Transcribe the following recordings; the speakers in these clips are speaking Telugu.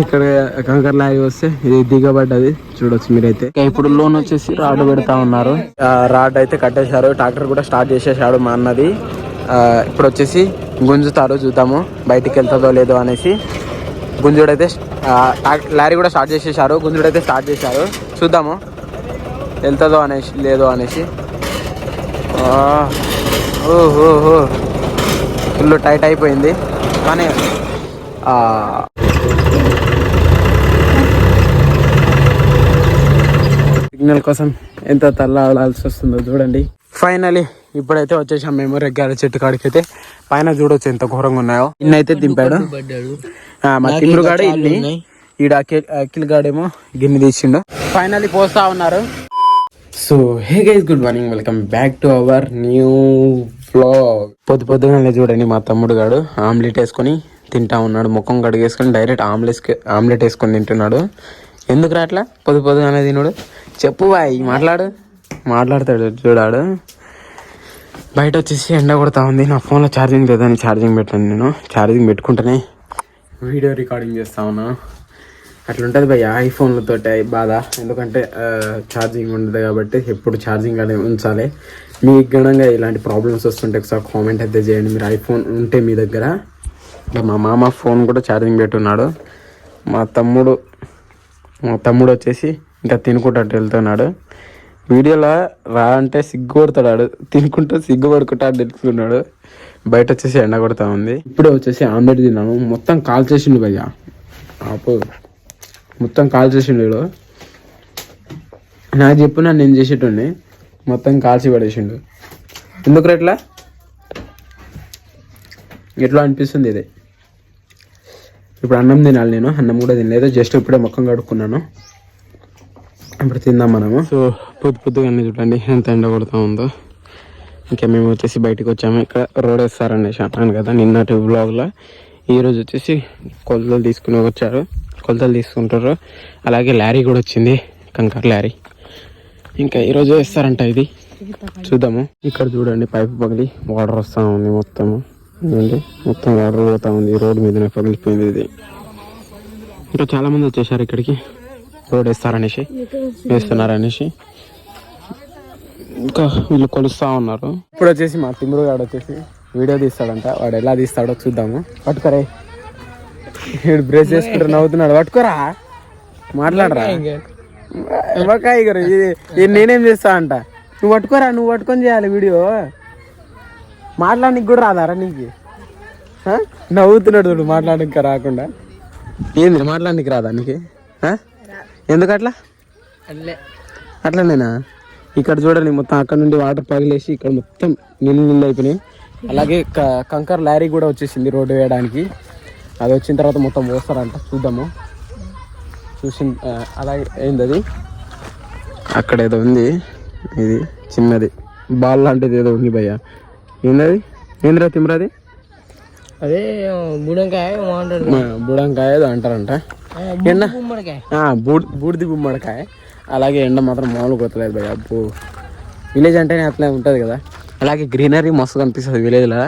ఇక్కడ కంకర్ లారీ వస్తే ఇది దిగబడ్డది. చూడొచ్చు మీరైతే. ఇప్పుడు లోన్ వచ్చేసి రాడ్ పెడతా ఉన్నారు. రాడ్ అయితే కట్టేశారు. ట్రాక్టర్ కూడా స్టార్ట్ చేసేసాడు మా అన్నది. ఇప్పుడు వచ్చేసి గుంజుతారు చూద్దాము బయటికి వెళ్తుందో లేదో అనేసి. గుంజుడైతే లారీ కూడా స్టార్ట్ చేసేసారు. గుంజుడైతే స్టార్ట్ చేశారు. చూద్దాము వెళ్తుందో అనేసి లేదో అనేసి. ఓహో ఫుల్ టైట్ అయిపోయింది. కానీ సిగ్నల్ కోసం ఎంత తల్లాడాల్సి వస్తుందో చూడండి. ఫైనలీ ఇప్పుడైతే వచ్చేసాం మేము రెగ్గాల చెట్టు కాడికి అయితే పైన చూడొచ్చు ఎంత ఘోరంగా ఉన్నాయో. ఇన్నైతే దింపాడు. మా తిమ్ముడు గాడే ఇన్ని ఈడ అఖిల్ గాడేమో గిన్నె తీసిండు. ఫైనలీ పోస్తా ఉన్నారు. So hey guys good morning welcome back to our new vlog పొద్దు పొద్దుగానే చూడండి మా తమ్ముడు గాడు ఆమ్లెట్ వేసుకొని తింటా ఉన్నాడు. ముఖం కడిగేసుకొని డైరెక్ట్ ఆమ్లెట్ ఆమ్లెట్ వేసుకొని తింటున్నాడు. ఎందుకు రాట్లా పొద్దు పొద్దుగానే తినుడు. చెప్పు బాయ్ మాట్లాడు. మాట్లాడతాడు చూడాడు. బయట వచ్చేసి ఎండ కొడతా ఉంది. నా ఫోన్లో ఛార్జింగ్ లేదని ఛార్జింగ్ పెట్టాను నేను. ఛార్జింగ్ పెట్టుకుంటేనే వీడియో రికార్డింగ్ చేస్తా ఉన్నా. అట్లుంటుంది భయ్య ఐఫోన్లతో బాధ. ఎందుకంటే ఛార్జింగ్ ఉండదు కాబట్టి ఎప్పుడు ఛార్జింగ్ అనేది ఉంచాలి. మీకు గణంగా ఇలాంటి ప్రాబ్లమ్స్ వస్తుంటే ఒకసారి కామెంట్ అయితే చేయండి. మీరు ఐఫోన్ ఉంటే మీ దగ్గర. ఇంకా మా మామ ఫోన్ కూడా ఛార్జింగ్ పెట్టున్నాడు. మా తమ్ముడు మా తమ్ముడు వచ్చేసి ఇంకా తినుకుంటూ వెళ్తున్నాడు. వీడియోలో రా అంటే సిగ్గు కొడతాడు తినుకుంటూ సిగ్గు పడుకుంటా తెలుసుకున్నాడు బయట వచ్చేసి ఎండ కొడతా ఉంది. ఇప్పుడే వచ్చేసి ఆమ్లెట్ తిన్నాను మొత్తం కాల్ చేసిండు భయ్య. ఆపు. మొత్తం కాల్ చేసిండు వీడు నాకు చెప్పు నేను నేను మొత్తం కాల్చి పడేసిండు. ఎందుకు ఎట్లా ఎట్లా అనిపిస్తుంది ఇది? ఇప్పుడు అన్నం తినాలి నేను. అన్నం కూడా తినలేదు. జస్ట్ ఇప్పుడే ముఖం కడుక్కున్నాను. ఇప్పుడు తిందాం మనము? సో పొద్దు పొద్దుగా అన్నీ చూడండి. ఎంత ఎండ కొడుతూ ఉందో. ఇంకా మేము వచ్చేసి బయటకు వచ్చాము. ఇక్కడ రోడ్ వేస్తారనేసి అంటాను కదా నిన్నటి బ్లాగ్లో ఈరోజు వచ్చేసి కొలతలు తీసుకుని వచ్చారు. కొలతలు తీసుకుంటారు. అలాగే లారీ కూడా వచ్చింది. కంకర్ లారీ. ఇంకా ఈరోజు వేస్తారంట ఇది. చూద్దాము. ఇక్కడ చూడండి పైపు పగిలి వాటర్ వస్తూ ఉంది మొత్తము. చూడండి మొత్తం వాటర్ పోతూ ఉంది. రోడ్ మీదనే పగిలిపోయింది ఇది. ఇంకా చాలామంది వచ్చేసారు ఇక్కడికి. రోడ్ వేస్తారనేసి వేస్తున్నారనేసి? ఇంకా వీళ్ళు కొలుస్తా ఉన్నారు. ఇప్పుడు వచ్చేసి మా తిమ్ముడు గాడు వచ్చేసి వీడియో తీస్తాడంట. వాడు ఎలా తీస్తాడో చూద్దాము. పట్టుకోరే. వీడు బ్రేస్ చేసుకుంటూ నవ్వుతున్నాడు. పట్టుకోరా. మాట్లాడరా. ఇవ్వకాయ గారు. ఇది- నేనేం చేస్తా అంట. నువ్వు పట్టుకోరా నువ్వు పట్టుకొని చేయాలి వీడియో. మాట్లాడడానికి కూడా రాదారా నీకు? నవ్వుతున్నాడు చూడు మాట్లాడడానికి రాకుండా. ఏంది మాట్లాడడానికి రాదా నీకు? ఆ? ఎందుకు అట్లా. అట్లనేనా? ఇక్కడ చూడండి మొత్తం అక్కడ నుండి వాటర్ పగిలేసి ఇక్కడ మొత్తం నీళ్ళు నీళ్ళు అయిపోయినాయి. అలాగే క- కంకర్ లారీ కూడా వచ్చేసింది రోడ్డు వేయడానికి. అది వచ్చిన తర్వాత మొత్తం పోస్తారంట చూద్దాము. చూసి అలాగే ఏంది అది? అక్కడ ఏదో ఉంది. ఇది చిన్నది. బాల్ లాంటిది ఏదో ఉంది భయ్య. ఏందది? ఏంద్రా తిమ్రాది? అదే బుడంకాయ బుడంకాయ ఏదో అంటారంట. ఎండ? బూడిది గుమ్మడికాయ. అలాగే ఎండ మాత్రం మామూలు కొత్తలేదు భయ్య. అబ్బో విలేజ్ అంటేనే అట్లే ఉంటుంది కదా. అలాగే గ్రీనరీ మస్తు కనిపిస్తుంది విలేజ్లో.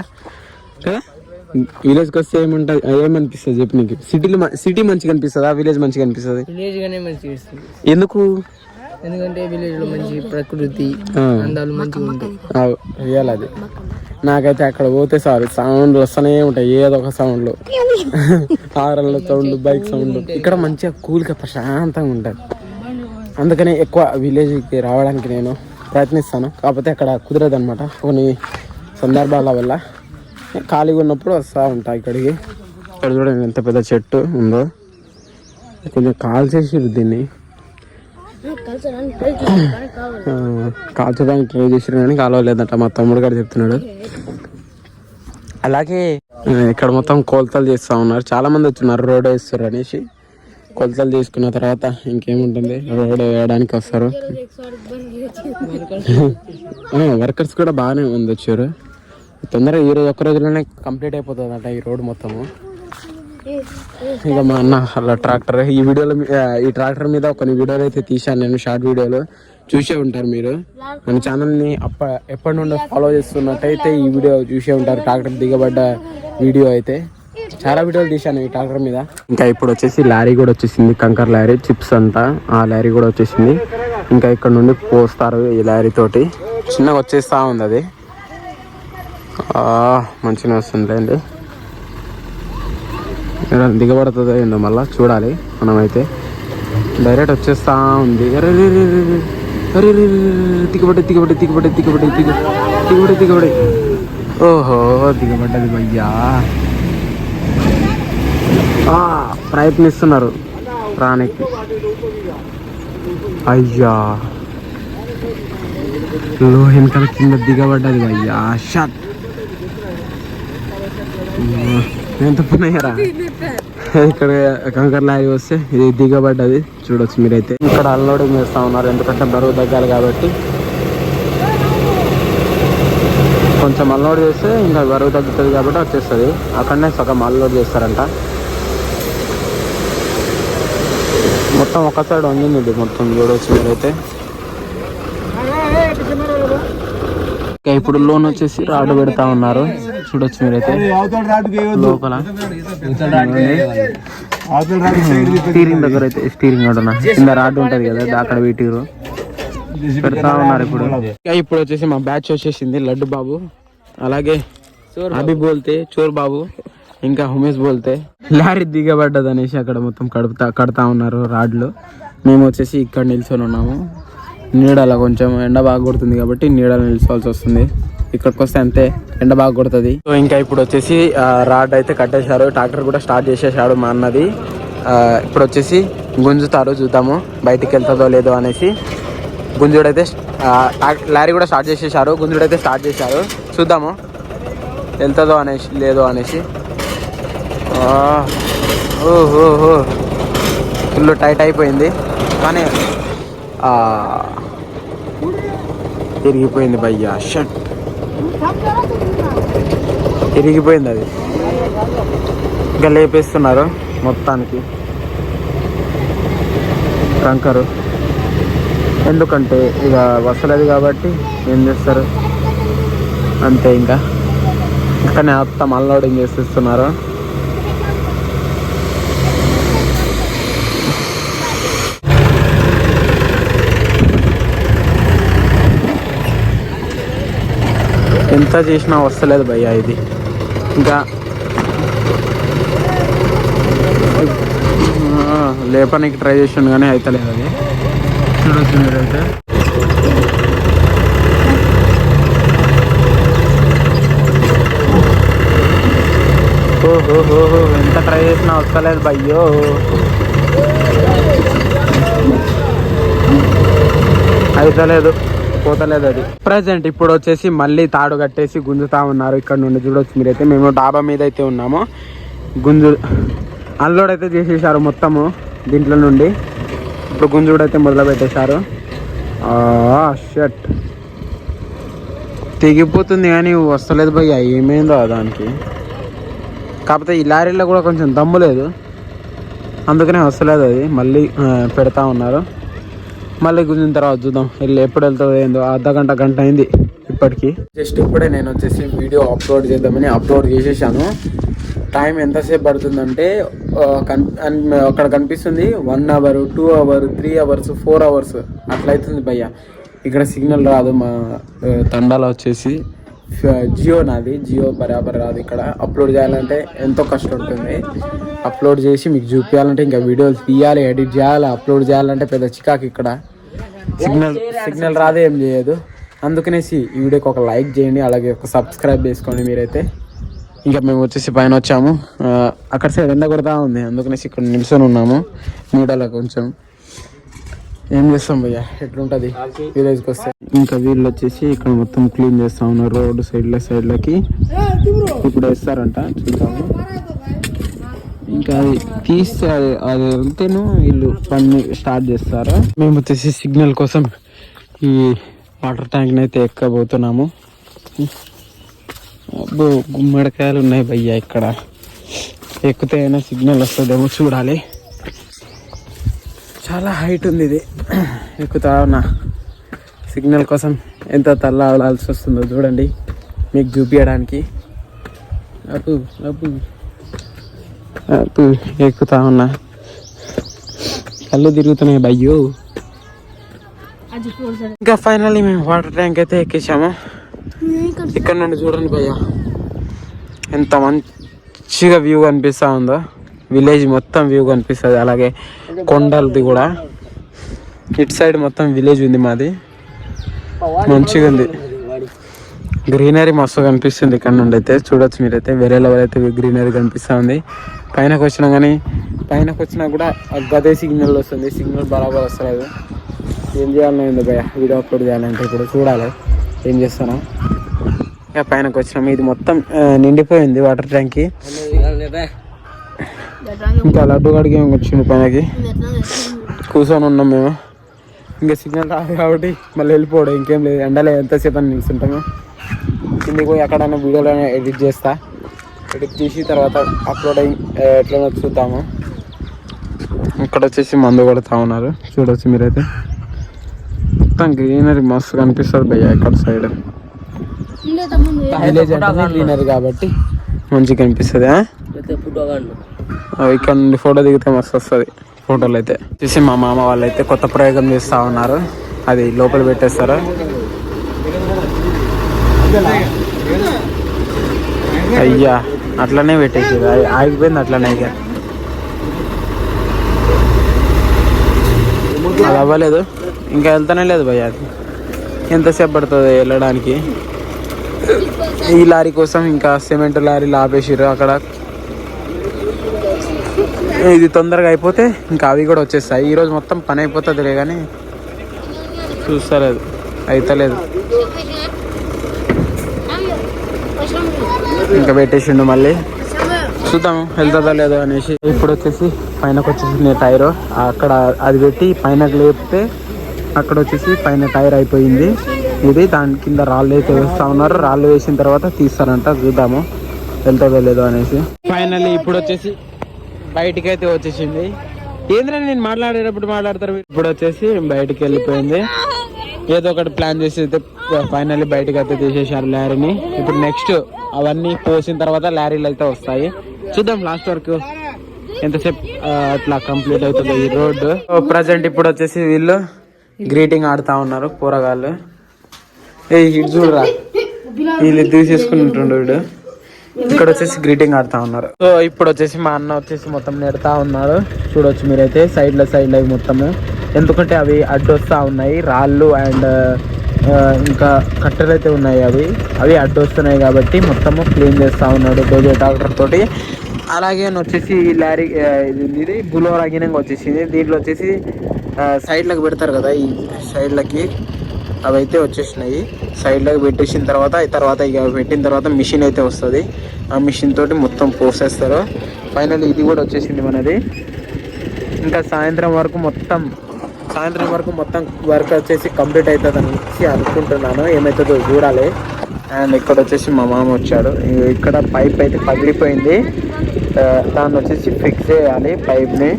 విలేజ్కి వస్తే ఏముంటుంది? ఏమనిపిస్తుంది చెప్పు నీకు? సిటీలో సిటీ మంచిగా అనిపిస్తుందా? విలేజ్ మంచిగా అనిపిస్తుంది. ఎందుకు? ఎందుకంటే విలేజ్లో మంచి ప్రకృతి అందాలు మంచిగా ఉంటాయి. అది. నాకైతే అక్కడ పోతే సార్ సౌండ్లు వస్తూనే ఉంటాయి ఏదో ఒక సౌండ్లు. హారన్ల సౌండ్ బైక్ సౌండ్ ఇక్కడ మంచిగా కూల్గా ప్రశాంతంగా ఉంటుంది అందుకనే ఎక్కువ విలేజ్కి రావడానికి నేను ప్రయత్నిస్తాను. కాకపోతే అక్కడ కుదరదు అనమాట కొన్ని సందర్భాల వల్ల. ఖాళీగా ఉన్నప్పుడు వస్తూ ఉంటా ఇక్కడికి. ఇక్కడ చూడండి ఎంత పెద్ద చెట్టు ఉందో. కొంచెం కాల్ చేసి దీన్ని. కాల్చడానికి ట్రై చేసారు కానీ కాలవలేదంట. మా తమ్ముడు గారు చెప్తున్నాడు. అలాగే ఇక్కడ మొత్తం కొలతలు చేస్తూ ఉన్నారు. చాలామంది వచ్చున్నారు రోడ్ వేస్తారు అనేసి. కొలతలు తీసుకున్న తర్వాత ఇంకేముంటుంది? రోడ్ వేయడానికి వస్తారు. వర్కర్స్ కూడా బాగానే ఉంది వచ్చారు. తొందరగా ఈ రోజు ఒక్క రోజులోనే కంప్లీట్ అయిపోతుంది ఈ రోడ్ మొత్తము. ఇక మా అన్న అలా ట్రాక్టర్ ఈ వీడియోలో ఈ ట్రాక్టర్ మీద కొన్ని వీడియోలు అయితే తీశాను నేను షార్ట్ వీడియోలు. చూసే ఉంటారు మీరు. మన ఛానల్ని అప్ప ఎప్పటి నుండో ఫాలో చేస్తున్నట్టయితే ఈ వీడియో చూసే ఉంటారు ట్రాక్టర్ దిగబడ్డ వీడియో అయితే. చాలా వీడియోలు తీశాను ఈ ట్రాక్టర్ మీద. ఇంకా ఇప్పుడు వచ్చేసి లారీ కూడా వచ్చేసింది కంకర్ లారీ చిప్స్ అంతా. ఆ లారీ కూడా వచ్చేసింది. ఇంకా ఇక్కడ నుండి పోస్తారు ఈ లారీ తోటి. చిన్నగా వచ్చేస్తా ఉంది అది. మంచిగా వస్తుందండి దిగబడుతుందో ఏందో మళ్ళీ చూడాలి మనమైతే. డైరెక్ట్ వచ్చేస్తా ఉంది. అరే అరే దిగబడి దిగబడి దిగబడి దిగబడి దిగ దిగబడి దిగబడి. ఓహో దిగబడ్డది భయ్యా ప్రయత్నిస్తున్నారు రానికి అయ్యా. లో వెనకాల కింద దిగబడ్డది భయ్యా షట్. ఎంత పునయ్యారా ఇక్కడ కంకర లారీ వస్తే ఇది దిగబడ్డది. చూడొచ్చు మీరైతే. ఇక్కడ అన్లోడింగ్ చేస్తా ఉన్నారు ఎందుకంటే బరువు తగ్గాలి కాబట్టి. కొంచెం అన్లోడ్ చేస్తే ఇంకా బరువు తగ్గుతుంది కాబట్టి వచ్చేస్తుంది. అక్కడనే సగం అన్లోడ్ చేస్తారంట. మొత్తం ఒక సైడ్ వంగింది ఇది మొత్తం చూడవచ్చు మీరైతే. ఇప్పుడు లోన్ వచ్చేసి రాడ్ పెడతా ఉన్నారు. చూడొచ్చు మీరైతే. లోపల. స్టీరింగ్ దగ్గర అయితే స్టీరింగ్ అంటున్నా కింద రాడ్ ఉంటది కదా అక్కడ పెట్టిరు పెడతా ఉన్నారు ఇప్పుడు. ఇంకా ఇప్పుడు వచ్చేసి మా బ్యాచ్ వచ్చేసింది లడ్డు బాబు. అలాగే అభి బోల్తే చోర్ బాబు. ఇంకా ఉమేష్ బోల్తే. లారీ దిగబడ్డది అనేసి అక్కడ మొత్తం కడుపుతా కడతా ఉన్నారు రాడ్లు. మేము వచ్చేసి ఇక్కడ నిల్చొని ఉన్నాము. నీడల కొంచెం ఎండ బాగా కొడుతుంది కాబట్టి నీడలో నిల్చోవాల్సి వస్తుంది. ఇక్కడికి వస్తే అంతే ఎండ బాగా కొడుతుంది. సో ఇంకా ఇప్పుడు వచ్చేసి రాడ్ అయితే కట్టేశారు. ట్రాక్టర్ కూడా స్టార్ట్ చేసేసాడు మా అన్నది. ఇప్పుడు వచ్చేసి గుంజుతారు చూద్దాము బయటికి వెళ్తుందో లేదో అనేసి. గుంజుడైతే లారీ కూడా స్టార్ట్ చేసేసారు గుంజుడైతే స్టార్ట్ చేశారు. చూద్దాము వెళ్తుందో అనేసి లేదో అనేసి. ఓహో ఫుల్ టైట్ అయిపోయింది. కానీ ఇరిగిపోయింది భయ్యా. షట్. ఇరిగిపోయింది అది. ఇంకా లేపేస్తున్నారు మొత్తానికి. కంకరు. ఎందుకంటే ఇక వసలేదు కాబట్టి ఏం చేస్తారు? అంతే ఇంకా. ఇక్కడనే మొత్తం అన్లోడింగ్ చేసేస్తున్నారు? ఎంత చేసినా వస్తలేదు భయ్యా ఇది. ఇంకా లేపనికి ట్రై చేసాను కానీ అవుతలేదు అది. చూడొచ్చు మీరైతే ఓహో ఎంత ట్రై చేసినా వస్తలేదు భయ్యో. అవుతలేదు పోతలేదు అది. ప్రజెంట్ ఇప్పుడు వచ్చేసి మళ్ళీ తాడు కట్టేసి గుంజుతా ఉన్నారు ఇక్కడ నుండి చూడొచ్చు మీరైతే. మేము డాబా మీద అయితే ఉన్నాము. గుంజు అన్లోడ్ అయితే చేసేసారు మొత్తము దీంట్లో నుండి. ఇప్పుడు గుంజుడు అయితే మొదలు పెట్టేశారు. షర్ట్ తెగిపోతుంది కానీ వస్తలేదు భయ్య ఏమైందో దానికి. కాకపోతే ఈ లారీలో కూడా కొంచెం దమ్ము లేదు. అందుకనే వస్తలేదు అది. మళ్ళీ పెడతా ఉన్నారు. మళ్ళీ గుంజిన తర్వాత చూద్దాం. వెళ్ళి ఎప్పుడు వెళ్తుందో ఏందో. అర్ధ గంట గంట అయింది ఇప్పటికి. జస్ట్ ఇప్పుడే నేను వచ్చేసి వీడియో అప్లోడ్ చేద్దామని అప్లోడ్ చేసేసాను. టైం ఎంతసేపు పడుతుందంటే కన్ అన్- అక్కడ కనిపిస్తుంది one hour two hour three hours four hours అట్లయితుంది భయ్య. ఇక్కడ సిగ్నల్ రాదు మా తండాలో వచ్చేసి. జియో నాది. జియో బరాబర్ రాదు ఇక్కడ. అప్లోడ్ చేయాలంటే ఎంతో కష్టం ఉంటుంది అప్లోడ్ చేసి మీకు చూపించాలంటే ఇంకా వీడియోలు తీయాలి ఎడిట్ చేయాలి అప్లోడ్ చేయాలంటే పెద్ద చికాకు ఇక్కడ. సిగ్నల్ సిగ్నల్ రాదే ఏం చేయదు. అందుకనేసి ఈ వీడియోకి ఒక లైక్ చేయండి అలాగే ఒక సబ్స్క్రైబ్ చేసుకోండి మీరైతే. ఇంకా మేము వచ్చేసి పైన వచ్చాము. అక్కడ సైడ్ ఎండ కొడతా ఉంది. అందుకనేసి ఇక్కడ నిల్చొని ఉన్నాము. నీడలో కొంచెం. ఏం చేస్తాం భయ్య? ఎట్లుంటది? విలేజ్కి వస్తే. ఇంకా వీళ్ళు వచ్చేసి ఇక్కడ మొత్తం క్లీన్ చేస్తా ఉన్నారు రోడ్ సైడ్ల సైడ్లకి. ఇప్పుడు వేస్తారంట చూద్దాము. ఇంకా అది తీస్తే అది అది వెళ్తేను వీళ్ళు పని స్టార్ట్ చేస్తారు? మేము వచ్చేసి సిగ్నల్ కోసం ఈ వాటర్ ట్యాంక్ని అయితే ఎక్కబోతున్నాము. అబ్బో గుమ్మడికాయలు ఉన్నాయి భయ్య ఇక్కడ. ఎక్కితే అయినా సిగ్నల్ వస్తుందేమో చూడాలి. చాలా హైట్ ఉంది ఇది. ఎక్కుతా ఉన్నా. సిగ్నల్ కోసం ఎంత తల్లాడాల్సి వస్తుందో చూడండి. మీకు చూపించడానికి. అప్పు అప్పు అటు ఎక్కుతా ఉన్నా. కళ్ళు తిరుగుతున్నాయి బయ్యో ఇంకా ఫైనల్లీ మేము వాటర్ ట్యాంక్ అయితే ఎక్కేసాము. ఇక్కడ నుండి చూడండి భయ్య. ఎంత మంచిగా వ్యూ కనిపిస్తూ ఉందో. విలేజ్ మొత్తం వ్యూ కనిపిస్తుంది. అలాగే కొండలది కూడా. ఇటు సైడ్ మొత్తం విలేజ్ ఉంది మాది. మంచిగా ఉంది. గ్రీనరీ మస్తు కనిపిస్తుంది ఇక్కడ నుండి అయితే. చూడొచ్చు మీరైతే. వేరే లెవెల్ అయితే గ్రీనరీ కనిపిస్తూ ఉంది. పైనకు వచ్చినా కానీ పైనకు వచ్చినా కూడా గదే సిగ్నల్ వస్తుంది. సిగ్నల్ బరాబర్ వస్తలేదు. ఏం చేయాలని ఉంది భయ వీడియో అప్లోడ్ చేయాలంటే ఇప్పుడు చూడాలి. ఏం చేస్తాను. ఇక పైనకి వచ్చినాము ఇది మొత్తం నిండిపోయింది వాటర్ ట్యాంక్కి ఇంకా లడ్డు గడికి వచ్చింది పైనకి? కూర్చొని ఉన్నాం మేము. ఇంకా సిగ్నల్ రాదు కాబట్టి మళ్ళీ వెళ్ళిపోవడం ఇంకేం లేదు. ఎండలో ఎంతసేపు అని నిల్చుంటాము కిందికి పోయి ఎక్కడైనా వీడియోలో ఎడిట్ చేస్తా. ఎడిట్ చేసి తర్వాత అప్లోడ్ ఎట్లనో చూద్దాము. ఇక్కడ వచ్చేసి మందు కొడుతూ ఉన్నారు. చూడొచ్చు మీరైతే. మొత్తం గ్రీనరీ మస్తు కనిపిస్తుంది భయ్య ఇక్కడ సైడ్. గ్రీనరీ కాబట్టి మంచిగా కనిపిస్తుంది ఇక్కడ నుండి ఫోటో దిగితే మస్తు వస్తుంది ఫోటోలు అయితే చూసి మా మామ వాళ్ళు అయితే కొత్త ప్రయోగం చేస్తూ ఉన్నారు. అది లోపల పెట్టేస్తారు? అయ్యా అట్లనే పెట్టేసి ఆగిపోయింది అట్లనే ఇక. అది అవ్వలేదు. ఇంకా వెళ్తానే లేదు భయ్య అది. ఎంతసేపు పడుతుంది వెళ్ళడానికి? ఈ లారీ కోసం ఇంకా సిమెంట్ లారీలు ఆపేసిర్రు అక్కడ. ఇది తొందరగా అయిపోతే ఇంకా అవి కూడా వచ్చేస్తాయి. ఈరోజు మొత్తం పని అయిపోతుందిలే కానీ చూస్తలేదు. అయితలేదు. ఇంకా పెట్టేసిండు మళ్ళీ. చూద్దాము వెళ్తుందా లేదో అనేసి. ఇప్పుడు వచ్చేసి పైనకు వచ్చేసింది టైర్. అక్కడ అది పెట్టి పైనకు లేపితే అక్కడ వచ్చేసి పైన టైర్ అయిపోయింది. ఇది దాని కింద రాళ్ళు అయితే వేస్తా ఉన్నారు. రాళ్ళు వేసిన తర్వాత తీస్తారంట. చూద్దాము వెళ్తుందో లేదో అనేసి. ఫైనల్లీ ఇప్పుడు వచ్చేసి బయటికి అయితే వచ్చేసింది. ఏంద్రా నేను మాట్లాడేటప్పుడు మాట్లాడతారు ఇప్పుడు వచ్చేసి బయటికి వెళ్ళిపోయింది. ఏదో ఒకటి ప్లాన్ చేసి అయితే ఫైనల్లీ బయటకు అయితే తీసేశారు లారీని. ఇప్పుడు నెక్స్ట్ అవన్నీ పోసిన తర్వాత లారీలు అయితే వస్తాయి. చూద్దాం లాస్ట్ వరకు ఎంతసేపు అట్లా కంప్లీట్ అవుతుంది ఈ రోడ్డు. ప్రజెంట్ ఇప్పుడు వచ్చేసి వీళ్ళు గ్రీటింగ్ ఆడుతా ఉన్నారు కూరగాయలు. ఏ ఇటు చూడరా. వీళ్ళు తీసేసుకుంటుండ్రు వీడు. ఇక్కడ వచ్చేసి గ్రీటింగ్ ఆడుతా ఉన్నారు. సో ఇప్పుడు వచ్చేసి మా అన్న వచ్చేసి మొత్తం నెడతా ఉన్నారు. చూడొచ్చు మీరైతే సైడ్లో సైడ్లో మొత్తము. ఎందుకంటే అవి అడ్డొస్తా ఉన్నాయి రాళ్ళు అండ్ ఇంకా కట్టెలు అయితే ఉన్నాయి అవి. అవి అడ్డు వస్తున్నాయి కాబట్టి మొత్తము క్లీన్ చేస్తా ఉన్నాడు డోజో డాక్టర్ తోటి. అలాగే వచ్చేసి ఈ లారీ ఇది బులో ఇది బులోరా గినంగా వచ్చేసింది. దీంట్లో వచ్చేసి సైడ్లకు పెడతారు కదా ఈ సైడ్ లకి. అవి అయితే వచ్చేసినాయి సైడ్లోకి పెట్టేసిన తర్వాత తర్వాత ఇక పెట్టిన తర్వాత మిషన్ అయితే వస్తుంది. ఆ మిషన్ తోటి మొత్తం పోసేస్తారు ఫైనల్ ఇది కూడా వచ్చేసింది మనది. ఇంకా సాయంత్రం వరకు మొత్తం సాయంత్రం వరకు మొత్తం వర్క్ వచ్చేసి కంప్లీట్ అవుతుంది అనేసి అనుకుంటున్నాను. ఏమవుతుందో చూడాలి. అండ్ ఇక్కడ వచ్చేసి మా మామ వచ్చాడు. ఇక్కడ పైప్ అయితే పగిలిపోయింది. దాన్ని వచ్చేసి ఫిక్స్ చేయాలి పైప్ని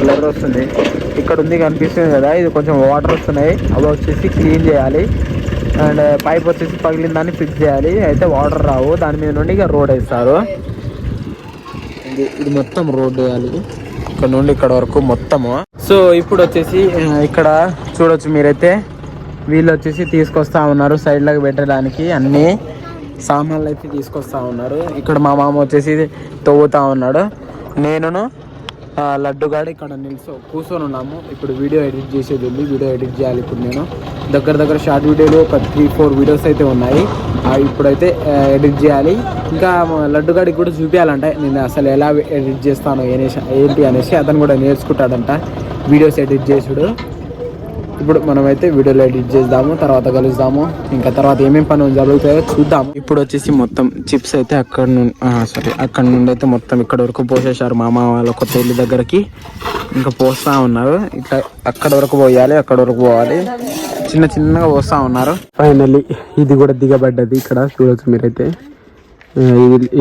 బ్లర్ వస్తుంది. ఇక్కడ ఉంది కనిపిస్తుంది కదా ఇది కొంచెం వాటర్ వస్తున్నాయి. అవి వచ్చేసి క్లీన్ చేయాలి. అండ్ పైప్ వచ్చేసి పగిలిన దాన్ని ఫిక్స్ చేయాలి. అయితే వాటర్ రావు. దాని మీద నుండి ఇక రోడ్ వేస్తారు. ఇది ఇది మొత్తం రోడ్ వేయాలి. ఇక్కడ నుండి ఇక్కడ వరకు మొత్తము. సో ఇప్పుడు వచ్చేసి ఇక్కడ చూడొచ్చు మీరైతే. వీళ్ళు వచ్చేసి తీసుకొస్తా ఉన్నారు సైడ్లోకి పెట్టడానికి. అన్ని సామాన్లు అయితే తీసుకొస్తా ఉన్నారు. ఇక్కడ మా మామ వచ్చేసి తవ్వుతా ఉన్నాడు. నేనును లడ్డుగాడు ఇక్కడ నిల్చో కూర్చొని ఉన్నాము. ఇప్పుడు వీడియో ఎడిట్ చేసేది ఉంది. వీడియో ఎడిట్ చేయాలి ఇప్పుడు నేను. దగ్గర దగ్గర షార్ట్ వీడియోలు ఒక త్రీ ఫోర్ వీడియోస్ అయితే ఉన్నాయి. ఇప్పుడైతే ఎడిట్ చేయాలి. ఇంకా లడ్డుగాడికి కూడా చూపించాలంట నేను అసలు ఎలా ఎడిట్ చేస్తాను అనేసి ఏంటి అనేసి అతను కూడా నేర్చుకుంటాడంట. వీడియోస్ ఎడిట్ చేసుడు. ఇప్పుడు మనమైతే వీడియోలో ఎడిట్ చేద్దాము తర్వాత కలుద్దాము. ఇంకా తర్వాత ఏమేం పనులు జరుగుతాయో చూద్దాం ఇప్పుడు వచ్చేసి మొత్తం చిప్స్ అయితే అక్కడ నుండి సారీ అక్కడ నుండి అయితే మొత్తం ఇక్కడ వరకు పోసేశారు మామ వాళ్ళ కొత్త ఇల్లు దగ్గరికి. ఇంకా పోస్తా ఉన్నారు. ఇట్లా అక్కడ వరకు పోయాలి అక్కడ వరకు పోవాలి. చిన్న చిన్నగా పోస్తా ఉన్నారు. ఫైనల్లీ ఇది కూడా దిగబడ్డది ఇక్కడ చూడొచ్చు మీరైతే.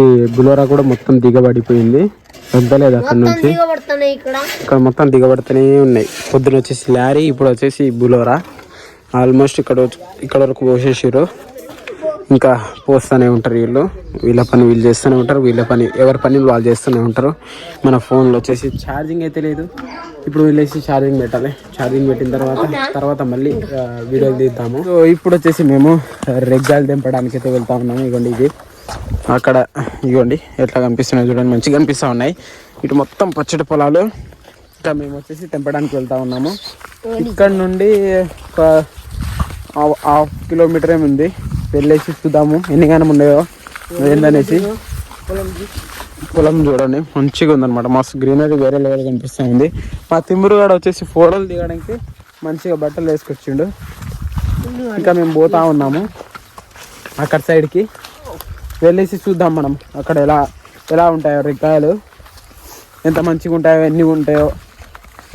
ఈ బులోరా కూడా మొత్తం దిగబడిపోయింది. వద్దలేదు అక్కడ నుంచి. పడుతున్నాయి ఇక్కడ? ఇక్కడ మొత్తం దిగబడుతూనే ఉన్నాయి. పొద్దున వచ్చేసి లారీ ఇప్పుడు వచ్చేసి బులోరా. ఆల్మోస్ట్ ఇక్కడ ఇక్కడ వరకు పోసేసారు ఇంకా పోస్తూనే ఉంటారు వీళ్ళు. వీళ్ళ పని వీళ్ళు చేస్తూనే ఉంటారు. వీళ్ళ పని ఎవరి పని వాళ్ళు చేస్తూనే ఉంటారు. మన ఫోన్లో వచ్చేసి ఛార్జింగ్ అయితే లేదు. ఇప్పుడు వెళ్ళేసి ఛార్జింగ్ పెట్టాలి. ఛార్జింగ్ పెట్టిన తర్వాత తర్వాత మళ్ళీ వీడియోలు తీద్దాము. ఇప్పుడు వచ్చేసి మేము రెగ్గాలు దింపడానికి అయితే వెళ్తా ఉన్నాము. ఇవ్వండి ఇది. అక్కడ ఇవ్వండి ఎట్లా కనిపిస్తున్నాయి చూడండి మంచిగా కనిపిస్తూ ఉన్నాయి. ఇటు మొత్తం పచ్చడి పొలాలు. ఇంకా మేము వచ్చేసి తెంపడానికి వెళ్తా ఉన్నాము. ఇక్కడ నుండి ఒక హాఫ్- కిలోమీటర్ ఏమి ఉంది. వెళ్ళేసి చూద్దాము ఎన్నిగానం ఉన్నాయో ఏందనేసి. పొలం చూడండి మంచిగా ఉందన్నమాట. మస్తు గ్రీనరీ వేరే లెవెల్ కనిపిస్తూ ఉంది. మా తిమ్మురు గాడు వచ్చేసి ఫోటోలు దిగడానికి మంచిగా బట్టలు వేసుకొచ్చిండు. ఇంకా మేము పోతా ఉన్నాము. అక్కడ సైడ్కి వెళ్ళేసి చూద్దాం మనం. అక్కడ ఎలా ఎలా ఉంటాయో రికాయలు ఎంత మంచిగా ఉంటాయో ఎన్ని ఉంటాయో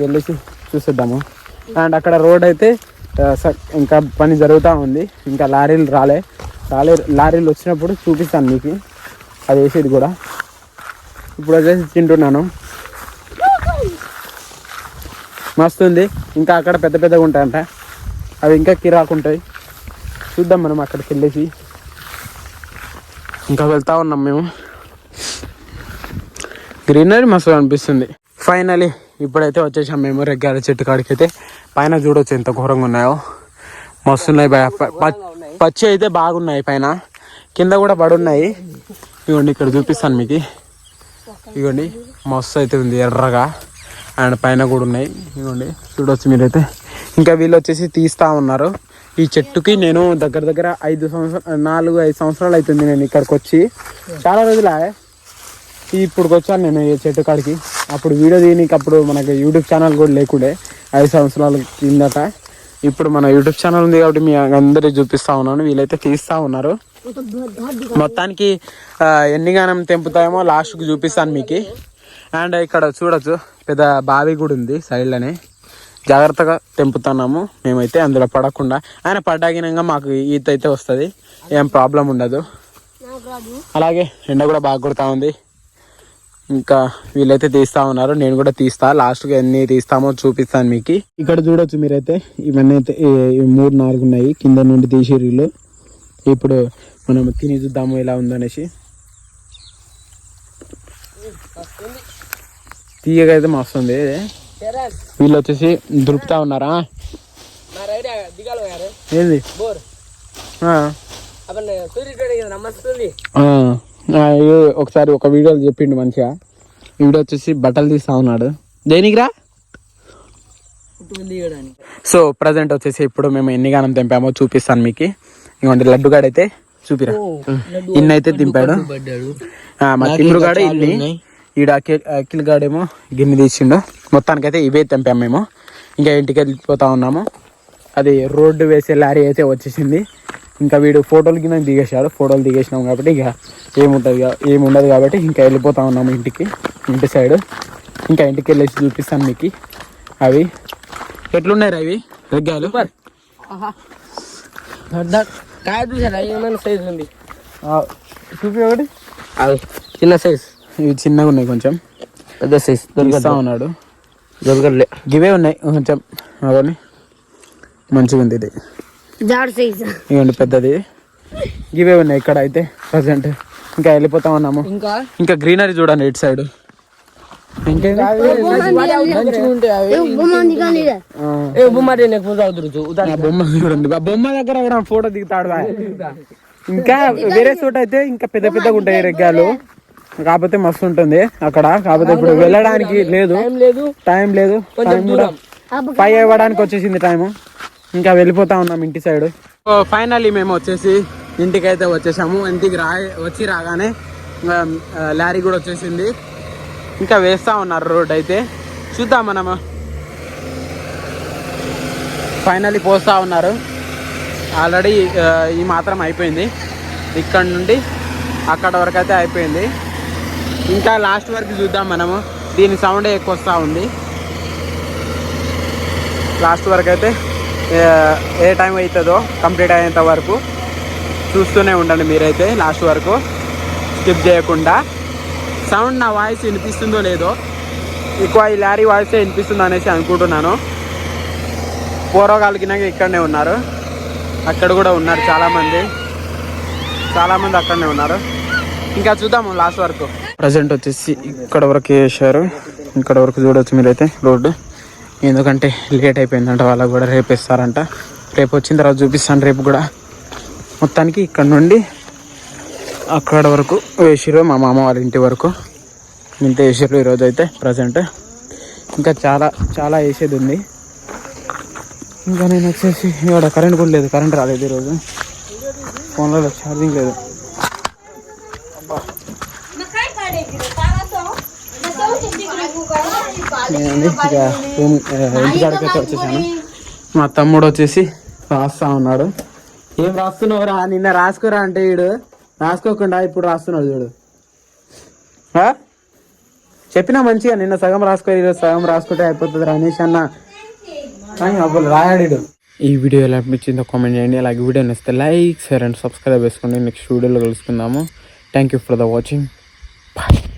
వెళ్ళేసి చూసేద్దాము. అండ్ అక్కడ రోడ్ అయితే ఇంకా పని జరుగుతూ ఉంది. ఇంకా లారీలు రాలే. రాలే లారీలు వచ్చినప్పుడు చూపిస్తాను మీకు. అది వేసేది కూడా. ఇప్పుడు వచ్చేసి తింటున్నాను. మస్తు ఉంది ఇంకా అక్కడ పెద్ద పెద్దగా ఉంటాయంట. అవి ఇంకా కిరాకుంటాయి చూద్దాం మనం అక్కడికి వెళ్ళేసి. ఇంకా వెళ్తా ఉన్నాం మేము. గ్రీనరీ మస్తు అనిపిస్తుంది. ఫైనలీ ఇప్పుడైతే వచ్చేసాం మేము రెగ్గాల చెట్టు కాడికి అయితే పైన చూడొచ్చు ఎంత ఘోరంగా ఉన్నాయో. మస్తున్నాయి పచ్చి అయితే బాగున్నాయి పైన. కింద కూడా పడున్నాయి. ఇగోండి ఇక్కడ చూపిస్తాను మీకు. ఇగోండి మస్తు అయితే ఉంది ఎర్రగా. అండ్ పైన కూడా ఉన్నాయి. ఇగోండి చూడొచ్చు మీరైతే. ఇంకా వీళ్ళు వచ్చేసి తీస్తా ఉన్నారు. ఈ చెట్టుకి నేను దగ్గర దగ్గర ఐదు సంవత్సరాలు నాలుగు ఐదు సంవత్సరాలు అవుతుంది నేను ఇక్కడికి వచ్చి చాలా రోజులా ఇప్పుడు వచ్చాను నేను ఈ చెట్టు కాడికి. అప్పుడు వీడియో తీయనీకి అప్పుడు మనకి యూట్యూబ్ ఛానల్ కూడా లేకుండే ఐదు సంవత్సరాల కిందట. ఇప్పుడు మన యూట్యూబ్ ఛానల్ ఉంది కాబట్టి మీ అందరికి చూపిస్తా ఉన్నాను వీళ్ళైతే తీస్తూ ఉన్నారు. మొత్తానికి ఎన్నిగానం ఎన్ని గానం తెంపుతాయేమో లాస్ట్కి చూపిస్తాను మీకు. అండ్ ఇక్కడ చూడొచ్చు పెద్ద బావి కూడా ఉంది సైడ్లోనే. జాగ్రత్తగా తెంపుతున్నాము. మేమైతే అందులో పడకుండా. ఆయన పడ్డాగినంగా మాకు ఈత అయితే వస్తుంది. ఏం ప్రాబ్లం ఉండదు. అలాగే ఎండ కూడా బాగా కొడుతూ ఉంది. ఇంకా వీళ్ళైతే తీస్తా ఉన్నారు. నేను కూడా తీస్తా. లాస్ట్గా ఎన్ని తీస్తామో చూపిస్తాను మీకు. ఇక్కడ చూడొచ్చు మీరైతే. ఇవన్నీ అయితే మూడు నాలుగు ఉన్నాయి. కింద నుండి తీసి వీళ్ళు ఇప్పుడు మనం తిని చూద్దాము ఎలా ఉందనేసి. తీయగా అయితే మస్తుంది వీళ్ళు వచ్చేసి దొరుకుతా ఉన్నారా? ఏంది? ఒకసారి ఒక వీడియోలో చెప్పిండు మంచిగా. వీడియో వచ్చేసి బట్టలు తీస్తా ఉన్నాడు. దేనికిరా సో ప్రజెంట్ వచ్చేసి ఇప్పుడు మేము ఎన్ని గానం తెంపామో చూపిస్తాను మీకు. ఇవ్వండి లడ్డుగాడైతే చూపిరా. ఇన్నైతే దింపాడు. పడ్డాడు. ఆ, మా తిమ్మురుగాడు ఇన్ని. ఈడ అఖిల్ గాడేమో గిన్నె తీసిండు. మొత్తానికైతే ఇవే తెంపాము మేము. ఇంకా ఇంటికి వెళ్ళిపోతా ఉన్నాము. అది రోడ్డు వేసే లారీ అయితే వచ్చేసింది. ఇంకా వీడు ఫోటోలు కింద దిగేశాడు. ఫోటోలు దిగేసినాం కాబట్టి ఇక ఏముంటుంది ఏముండదు కాబట్టి ఇంకా వెళ్ళిపోతా ఉన్నాము ఇంటికి ఇంటి సైడ్. ఇంకా ఇంటికి వెళ్ళేసి చూపిస్తాను మీకు అవి. ఎట్లున్నాయి ఇవి? రెగ్గాలు? చూపి ఒకటి. చిన్న సైజ్ ఇవి చిన్నగా ఉన్నాయి కొంచెం. పెద్ద సైజ్ ఇస్తా ఉన్నాడు. దొరకలే గివే ఉన్నాయి? కొంచెం అవన్నీ మంచిగా ఉంది ఇది. ఇవ్వండి పెద్దది. గివే ఉన్నాయి ఇక్కడ అయితే? ప్రజెంట్ ఇంకా వెళ్ళిపోతా ఉన్నాము. ఇంకా? ఇంకా గ్రీనరీ చూడండి ఇటు సైడ్. బొమ్మ దగ్గర కూడా ఫోటో దిగుతాడు. ఇంకా వేరే చోట అయితే ఇంకా పెద్ద పెద్దగా ఉంటాయి రెగ్గాలు. కాకపోతే మస్తు ఉంటుంది అక్కడ. కాకపోతే ఇప్పుడు వెళ్ళడానికి లేదు. టైం లేదు. టైం కూడా ఫైవ్ అవ్వడానికి వచ్చేసింది టైం ఇంకా వెళ్ళిపోతా ఉన్నాం ఇంటి సైడ్. ఫైనల్లీ మేము వచ్చేసి ఇంటికి అయితే వచ్చేసాము. ఇంటికి రా వచ్చి రాగానే లారీ కూడా వచ్చేసింది. ఇంకా వేస్తా ఉన్నారు రోడ్ అయితే. చూద్దాం మనము. ఫైనల్లీ పోస్తా ఉన్నారు. ఆల్రెడీ ఈ మాత్రం అయిపోయింది. ఇక్కడ నుండి అక్కడ వరకు అయితే అయిపోయింది. ఇంకా లాస్ట్ వరకు చూద్దాం మనము. దీని సౌండ్ ఎక్కువ వస్తూ ఉంది. లాస్ట్ వరకు అయితే ఏ, టైం అవుతుందో కంప్లీట్ అయ్యేంత వరకు చూస్తూనే ఉండండి మీరైతే లాస్ట్ వరకు. స్కిప్ చేయకుండా. సౌండ్ నా వాయిస్ వినిపిస్తుందో లేదో ఎక్కువ ఈ లారీ వాయిసే వినిపిస్తుందో అనేసి అనుకుంటున్నాను. పూర్వకాలకినాక ఇక్కడనే ఉన్నారు. అక్కడ కూడా ఉన్నారు చాలామంది. చాలామంది అక్కడనే ఉన్నారు. ఇంకా చూద్దాము లాస్ట్ వరకు. ప్రజెంట్ వచ్చేసి ఇక్కడ వరకు వేసారు ఇక్కడ వరకు చూడవచ్చు మీరైతే రోడ్డు. ఎందుకంటే లేట్ అయిపోయిందంట వాళ్ళకు కూడా రేపు ఇస్తారంట రేపు వచ్చిన తర్వాత చూపిస్తాను రేపు కూడా. మొత్తానికి ఇక్కడ నుండి అక్కడ వరకు వేసిరు మా మామ వాళ్ళ ఇంటి వరకు. ఇంత వేసారు ఈరోజు అయితే ప్రజెంట్. ఇంకా చాలా చాలా వేసేది ఉంది. ఇంకా నేను వచ్చేసి ఇక్కడ కరెంట్ కూడా లేదు కరెంట్ రాలేదు ఈరోజు. ఫోన్లలో ఛార్జింగ్ లేదు. నేనండి ఇక రూమ్ ఇంటికాడికి అయితే వచ్చేసాను. మా తమ్ముడు వచ్చేసి రాస్తా ఉన్నాడు. ఏం రాస్తున్నావురా నిన్న రాసుకోరా అంటే వీడు రాసుకోకుండా ఇప్పుడు రాస్తున్నాడు చూడు? చెప్పినా మంచిగా నిన్న సగం రాసుకో ఈరోజు సగం రాసుకుంటే అయిపోతుంది రమేష్ అన్న. అవ్వలు రాయాడు ఈ వీడియో ఎలా అనిపించిందో కామెంట్ చేయండి. అలాగే వీడియో నచ్చితే లైక్ షేర్ అండ్ సబ్స్క్రైబ్ చేసుకోండి నెక్స్ట్ వీడియోలో కలుసుకుందాము. Thank you for the watching bye